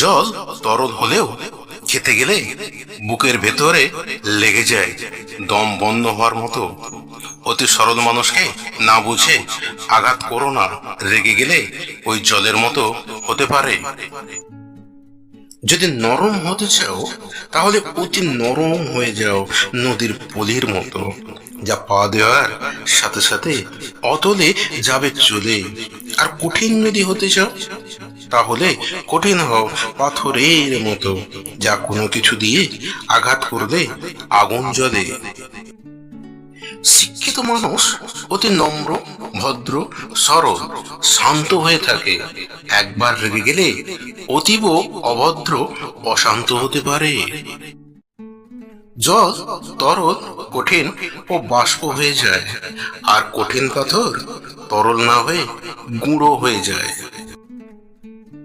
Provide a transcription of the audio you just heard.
জল তরল হলেও খেতে গেলে বুকের ভেতরে লেগে যায়, দম বন্ধ হওয়ার মতো। অতি সরল মানুষকে না বুঝে আঘাত করো না, রেগে গেলে ওই জলের মতো হতে পারে। যদি নরম হতে চাও, তাহলে অতি নরম হয়ে যাও নদীর পলির মতো, যা পা দেওয়ার সাথে সাথে অতলে যাবে চলে। আর কঠিন যদি হতে চাও তাহলে কঠিন হও পাথরের মতো। যা কোনো কিছু দিয়ে আঘাত করলে আগুন জ্বলে। শিক্ষিত মানুষ অতি নম্র, ভদ্র, সরল, শান্ত হয়ে থাকে। একবার রেগে গেলে অতীব অভদ্র, অশান্ত হতে পারে। জল, তরল, কঠিন ও বাষ্প হয়ে যায়। আর কঠিন পাথর তরল না হয়ে গুঁড়ো হয়ে যায়। Mm-hmm.